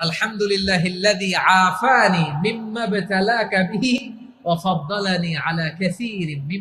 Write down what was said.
আলহামদুলিল্লাহ আফানি মিম্মা বেতালাকা বিহি ওয়া ফাদ্দালানি আলা কাসীরিন